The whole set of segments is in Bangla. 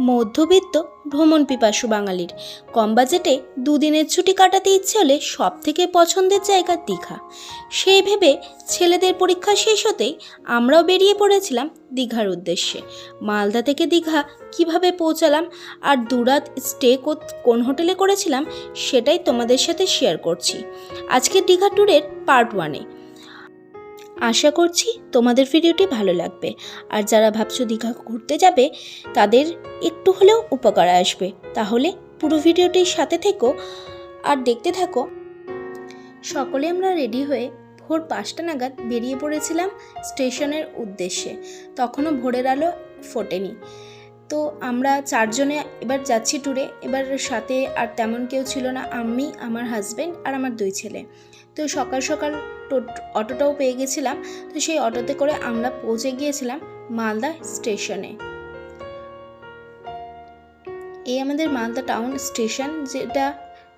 মধ্যবিত্ত ভ্রমণ পিপাসু বাঙালির। কম বাজেটে দুদিনের ছুটি কাটাতে ইচ্ছে হলে সব থেকে পছন্দের জায়গা দীঘা। সেই ভেবে ছেলেদের পরীক্ষা শেষ হতেই আমরাও বেরিয়ে পড়েছিলাম দীঘার উদ্দেশ্যে। মালদা থেকে দীঘা কীভাবে পৌঁছালাম আর দুরাত স্টে কোন হোটেলে করেছিলাম সেটাই তোমাদের সাথে শেয়ার করছি। আজকের দীঘা ট্যুরের পার্ট ওয়ানে। আশা করছি তোমাদের ভিডিওটি ভালো লাগবে। আর যারা ভাবছ দীঘা ঘুরতে যাবে, তাদের একটু হলেও উপকার আসবে। তাহলে পুরো ভিডিওটির সাথে থেকো আর দেখতে থাকো। সকলে আমরা রেডি হয়ে ভোর পাঁচটা নাগাদ বেরিয়ে পড়েছিলাম স্টেশনের উদ্দেশ্যে। তখনও ভোরের আলো ফোটেনি। তো আমরা চারজনে এবার যাচ্ছি ট্যুরে এবার সাথে আর তেমন কেউ ছিল না আমি আমার হাজব্যান্ড আর আমার দুই ছেলে। তো সকাল সকাল অটোটাও পেয়ে গেছিলাম। তো সেই অটোতে করে আমরা পৌঁছে গিয়েছিলাম মালদা স্টেশনে। এই আমাদের মালদা টাউন স্টেশন যেটা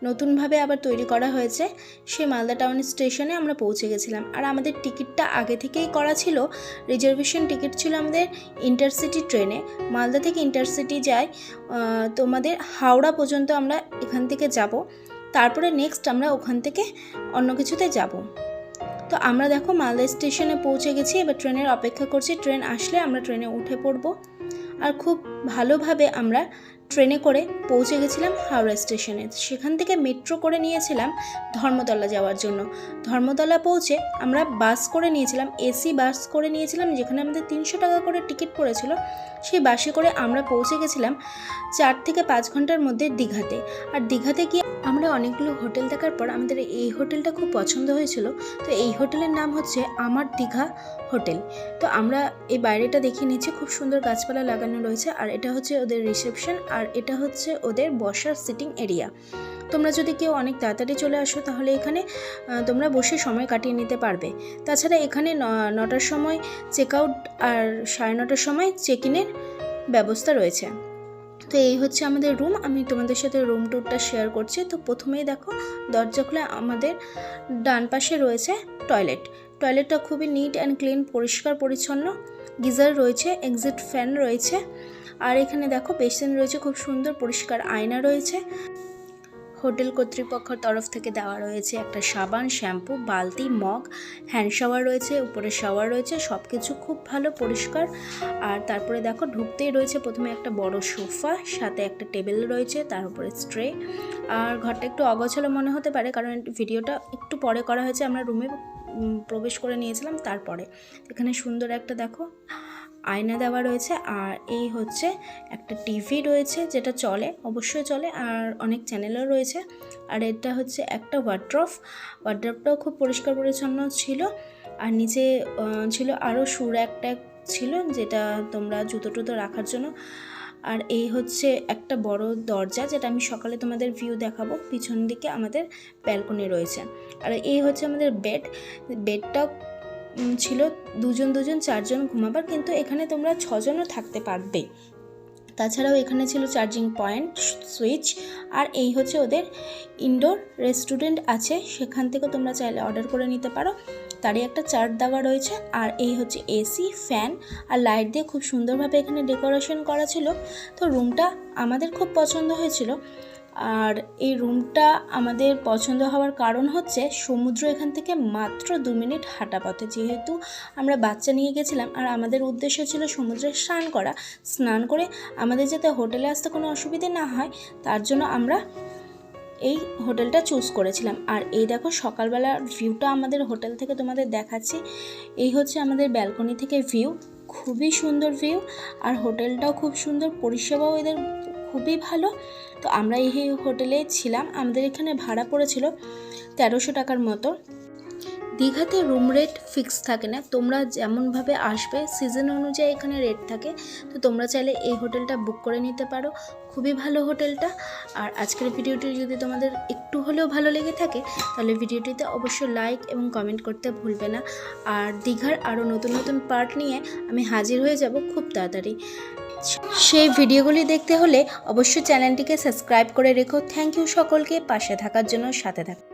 নতুনভাবে আবার তৈরি করা হয়েছে, সেই মালদা টাউন স্টেশনে আমরা পৌঁছে গেছিলাম। আর আমাদের টিকিটটা আগে থেকেই করা ছিল, রিজার্ভেশন টিকিট ছিল আমাদের ইন্টারসিটি ট্রেনে। মালদা থেকে ইন্টারসিটি যায় তোমাদের হাওড়া পর্যন্ত আমরা এখান থেকে যাব। তারপরে নেক্সট আমরা ওখান থেকে অন্য কিছুতে যাব। তো আমরা দেখো মালদা স্টেশনে পৌঁছে গেছি, এবার ট্রেনের অপেক্ষা করছি। ট্রেন আসলে আমরা ট্রেনে উঠে পড়ব। আর খুব ভালোভাবে আমরা ট্রেনে করে পৌঁছে গেছিলাম হাওড়া স্টেশনে। সেখান থেকে মেট্রো করে নিয়েছিলাম ধর্মতলা যাওয়ার জন্য। ধর্মতলা পৌঁছে আমরা বাস করে নিয়েছিলাম এসি বাস করে নিয়েছিলাম, যেখানে আমাদের তিনশো টাকা করে টিকিট পড়েছিল। সেই বাসে করে আমরা পৌঁছে গেছিলাম চার থেকে পাঁচ ঘণ্টার মধ্যে দীঘাতে। আর দীঘাতে গিয়ে আমরা অনেকগুলো হোটেল দেখার পর আমাদের এই হোটেলটা খুব পছন্দ হয়েছিল। তো এই হোটেলের নাম হচ্ছে আমার দীঘা হোটেল। তো আমরা এই বাইরেটা দেখিয়ে নিচ্ছি, খুব সুন্দর গাছপালা লাগানো রয়েছে। আর এটা হচ্ছে ওদের রিসেপশন আর এটা হচ্ছে ওদের বসার সিটিং এরিয়া তোমরা যদি কেউ অনেক তাড়াতাড়ি চলে আসো, তাহলে এখানে তোমরা বসে সময় কাটিয়ে নিতে পারবে। তাছাড়া এখানে নটার সময় চেক আর সাড়ে নটার সময় চেক ইনের ব্যবস্থা রয়েছে। তো এই হচ্ছে আমাদের রুম আমি তোমাদের সাথে রুম ট্যুরটা শেয়ার করছি। তো প্রথমেই দেখো, দরজা খুলে আমাদের ডান পাশে রয়েছে টয়লেট টয়লেটটা খুবই নিট অ্যান্ড ক্লিন পরিষ্কার, পরিচ্ছন্ন। গিজার রয়েছে এক্সিট ফ্যান রয়েছে। আর এখানে দেখো বেসিন রয়েছে, খুব সুন্দর, পরিষ্কার আয়না রয়েছে। হোটেল কর্তৃপক্ষের তরফ থেকে দেওয়া রয়েছে একটা সাবান, শ্যাম্পু, বালতি, মগ, হ্যান্ড শাওয়ার রয়েছে, উপরে শাওয়ার রয়েছে সব কিছু খুব ভালো, পরিষ্কার। আর তারপরে দেখো ঢুকতেই রয়েছে প্রথমে একটা বড় সোফা, সাথে একটা টেবিল রয়েছে, তার উপরে স্ট্রে। আর ঘরটা একটু অগোছালো মনে হতে পারে, কারণ ভিডিওটা একটু পরে করা হয়েছে, আমরা রুমে প্রবেশ করে নিয়েছিলাম, তারপরে। এখানে সুন্দর একটা দেখো আয়না দেওয়া রয়েছে আর এই হচ্ছে একটা টিভি রয়েছে যেটা চলে, অবশ্যই চলে আর অনেক চ্যানেলও রয়েছে। আর এটা হচ্ছে একটা ওয়ার্ড্রফ ওয়ার্ড্রফটাও খুব পরিষ্কার পরিচ্ছন্ন ছিল আর নিচে ছিল আরও সুর একটা ছিল যেটা তোমরা জুতো টুতো রাখার জন্য। আর এই হচ্ছে একটা বড় দরজা যেটা আমি সকালে তোমাদের ভিউ দেখাবো, পিছন দিকে আমাদের ব্যালকনি রয়েছে। আর এই হচ্ছে আমাদের বেড বেডটা ছিল দুজন দুজন চারজন ঘুমাবার, কিন্তু এখানে তোমরা ছজনও থাকতে পারবে। তাছাড়াও এখানে ছিল চার্জিং পয়েন্ট সুইচ আর এই হচ্ছে ওদের ইনডোর রেস্টুরেন্ট আছে। সেখান থেকে তোমরা চাইলে অর্ডার করে নিতে পারো। তারই একটা চার্ট দেওয়া রয়েছে, আর এই হচ্ছে এসি ফ্যান আর লাইট দিয়ে খুব সুন্দরভাবে এখানে ডেকোরেশন করা ছিল। তো রুমটা আমাদের খুব পছন্দ হয়েছিল। আর এই রুমটা আমাদের পছন্দ হওয়ার কারণ হচ্ছে সমুদ্র এখান থেকে মাত্র দু মিনিট হাঁটা পথে। যেহেতু আমরা বাচ্চা নিয়ে গেছিলাম আর আমাদের উদ্দেশ্য ছিল সমুদ্রে স্নান করা, স্নান করে আমাদের যাতে হোটেলে আসতে কোনো অসুবিধে না হয়, তার জন্য আমরা এই হোটেলটা চুজ করেছিলাম। আর এই দেখো সকালবেলার ভিউটা আমাদের হোটেল থেকে তোমাদের দেখাচ্ছি। এই হচ্ছে আমাদের ব্যালকনি থেকে ভিউ খুবই সুন্দর ভিউ আর হোটেলটাও খুব সুন্দর, পরিষেবাও এদের খুবই ভালো। তো আমরা এই হোটেলে ছিলাম। আমাদের এখানে ভাড়া পড়েছিল তেরোশো টাকার মতো। দীঘাতে রুম রেট ফিক্স থাকে না। তোমরা যেমনভাবে আসবে সিজন অনুযায়ী এখানে রেট থাকে। তো তোমরা চাইলে এই হোটেলটা বুক করে নিতে পারো। খুবই ভালো হোটেলটা। আর আজকের ভিডিওটি যদি তোমাদের একটু হলেও ভালো লেগে থাকে, তাহলে ভিডিওটিতে অবশ্যই লাইক এবং কমেন্ট করতে ভুলবে না। আর দীঘার আরও নতুন নতুন পার্ট নিয়ে আমি হাজির হয়ে যাব খুব তাড়াতাড়ি। সেই ভিডিওগুলি দেখতে হলে অবশ্যই চ্যানেলটিকে সাবস্ক্রাইব করে রেখো। থ্যাংক ইউ সকলকে। পাশে থাকার জন্য সাথে থাকা